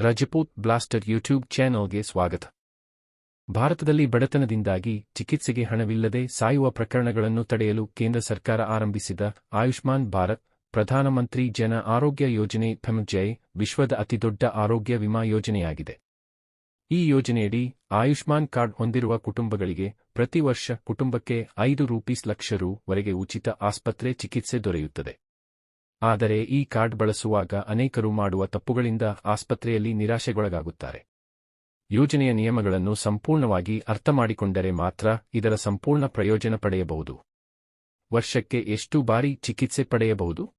Rajput blaster YouTube ಚಾನೆಲ್ಗೆ ಸ್ವಾಗತ. ಭಾರತದಲ್ಲಿ ಬಡತನದಿಂದಾಗಿ ಚಿಕಿತ್ಸೆಗೆ ಹಣವಿಲ್ಲದೆ ಸಾಯುವ ಪ್ರಕರಣಗಳನ್ನು ತಡೆಯಲು ಕೇಂದ್ರ ಸರ್ಕಾರ ಆರಂಭಿಸಿದ ಆಯುಷ್ಮಾನ್ ಭಾರತ್ ಪ್ರಧಾನಮಂತ್ರಿ ಜನ ಆರೋಗ್ಯ ಯೋಜನೆ ಫೆಮ್ಜಯ್ ವಿಶ್ವದ ಅತಿದೊಡ್ಡ ಆರೋಗ್ಯ ವಿಮಾ ಯೋಜನೆಯಾಗಿದೆ. ಈ ಯೋಜನೆಯಡಿ ಆಯುಷ್ಮಾನ್ ಕಾರ್ಡ್ ಹೊಂದಿರುವ ಕುಟುಂಬಗಳಿಗೆ ಪ್ರತಿ ವರ್ಷ ಕುಟುಂಬಕ್ಕೆ ಐದು ರೂಪೀಸ್ ಲಕ್ಷ ರೂವರೆಗೆ ಉಚಿತ ಆಸ್ಪತ್ರೆ ಚಿಕಿತ್ಸೆ ದೊರೆಯುತ್ತದೆ. ಆದರೆ ಈ ಕಾರ್ಡ್ ಬಳಸುವಾಗ ಅನೇಕರು ಮಾಡುವ ತಪ್ಪುಗಳಿಂದ ಆಸ್ಪತ್ರೆಯಲ್ಲಿ ನಿರಾಶೆಗೊಳಗಾಗುತ್ತಾರೆ. ಯೋಜನೆಯ ನಿಯಮಗಳನ್ನು ಸಂಪೂರ್ಣವಾಗಿ ಅರ್ಥಮಾಡಿಕೊಂಡರೆ ಮಾತ್ರ ಇದರ ಸಂಪೂರ್ಣ ಪ್ರಯೋಜನ ಪಡೆಯಬಹುದು. ವರ್ಷಕ್ಕೆ ಎಷ್ಟು ಬಾರಿ ಚಿಕಿತ್ಸೆ ಪಡೆಯಬಹುದು?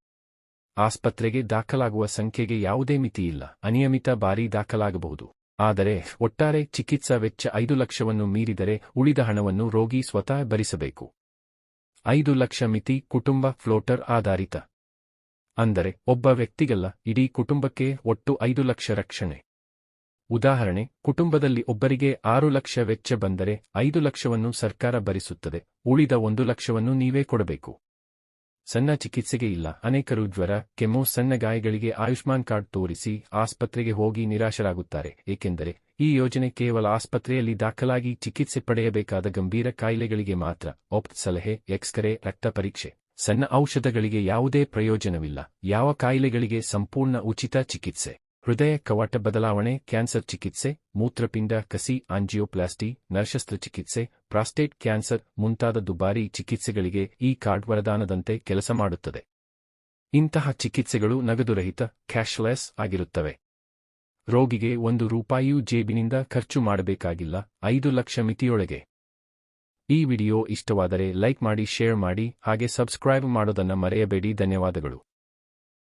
ಆಸ್ಪತ್ರೆಗೆ ದಾಖಲಾಗುವ ಸಂಖ್ಯೆಗೆ ಯಾವುದೇ ಮಿತಿಯಿಲ್ಲ ಅನಿಯಮಿತ ಬಾರಿ ದಾಖಲಾಗಬಹುದು. ಆದರೆ ಒಟ್ಟಾರೆ ಚಿಕಿತ್ಸಾ ವೆಚ್ಚ ಐದು ಲಕ್ಷವನ್ನು ಮೀರಿದರೆ ಉಳಿದ ಹಣವನ್ನು ರೋಗಿ ಸ್ವತಃ ಭರಿಸಬೇಕು. ಐದು ಲಕ್ಷ ಮಿತಿ ಕುಟುಂಬ ಫ್ಲೋಟರ್ ಆಧಾರಿತ. ಅಂದರೆ ಒಬ್ಬ ವ್ಯಕ್ತಿಗಲ್ಲ, ಇಡೀ ಕುಟುಂಬಕ್ಕೆ ಒಟ್ಟು ಐದು ಲಕ್ಷ ರಕ್ಷಣೆ. ಉದಾಹರಣೆ, ಕುಟುಂಬದಲ್ಲಿ ಒಬ್ಬರಿಗೆ ಆರು ಲಕ್ಷ ವೆಚ್ಚ ಬಂದರೆ ಐದು ಲಕ್ಷವನ್ನು ಸರ್ಕಾರ ಭರಿಸುತ್ತದೆ, ಉಳಿದ ಒಂದು ಲಕ್ಷವನ್ನು ನೀವೇ ಕೊಡಬೇಕು. ಸಣ್ಣ ಚಿಕಿತ್ಸೆಗೆ ಇಲ್ಲ, ಅನೇಕರು ಜ್ವರ, ಕೆಮ್ಮು, ಸಣ್ಣ ಗಾಯಗಳಿಗೆ ಆಯುಷ್ಮಾನ್ ಕಾರ್ಡ್ ತೋರಿಸಿ ಆಸ್ಪತ್ರೆಗೆ ಹೋಗಿ ನಿರಾಶರಾಗುತ್ತಾರೆ, ಏಕೆಂದರೆ ಈ ಯೋಜನೆ ಕೇವಲ ಆಸ್ಪತ್ರೆಯಲ್ಲಿ ದಾಖಲಾಗಿ ಚಿಕಿತ್ಸೆ ಪಡೆಯಬೇಕಾದ ಗಂಭೀರ ಕಾಯಿಲೆಗಳಿಗೆ ಮಾತ್ರ. ಒಪ್ಟ್ ಸಲಹೆ ಎಕ್ಸ್ಕರೆ ರಕ್ತ ಪರೀಕ್ಷೆ. ಸಣ್ಣ ಔಷಧಗಳಿಗೆ ಯಾವುದೇ ಪ್ರಯೋಜನವಿಲ್ಲ. ಯಾವ ಕಾಯಿಲೆಗಳಿಗೆ ಸಂಪೂರ್ಣ ಉಚಿತ ಚಿಕಿತ್ಸೆ. ಹೃದಯ ಕವಾಟ ಬದಲಾವಣೆ, ಕ್ಯಾನ್ಸರ್ ಚಿಕಿತ್ಸೆ, ಮೂತ್ರಪಿಂಡ ಕಸಿ, ಆಂಜಿಯೋಪ್ಲಾಸ್ಟಿ, ನರಶಸ್ತ್ರ ಚಿಕಿತ್ಸೆ, ಪ್ರಾಸ್ಟೇಟ್ ಕ್ಯಾನ್ಸರ್ ಮುಂತಾದ ದುಬಾರಿ ಚಿಕಿತ್ಸೆಗಳಿಗೆ ಈ ಕಾರ್ಡ್ ವರದಾನದಂತೆ ಕೆಲಸ ಮಾಡುತ್ತದೆ. ಇಂತಹ ಚಿಕಿತ್ಸೆಗಳು ನಗದುರಹಿತ, ಕ್ಯಾಶ್ಲೆಸ್ ಆಗಿರುತ್ತವೆ. ರೋಗಿಗೆ ಒಂದು ರೂಪಾಯಿಯೂ ಜೇಬಿನಿಂದ ಖರ್ಚು ಮಾಡಬೇಕಾಗಿಲ್ಲ. ಐದು ಲಕ್ಷ ಮಿತಿಯೊಳಗೆ. ಈ ವಿಡಿಯೋ ಇಷ್ಟವಾದರೆ ಲೈಕ್ ಮಾಡಿ ಶೇರ್ ಮಾಡಿ ಹಾಗೆ ಸಬ್ಸ್ಕ್ರೈಬ್ ಮಾಡೋದನ್ನ ಮರೆಯಬೇಡಿ. ಧನ್ಯವಾದಗಳು.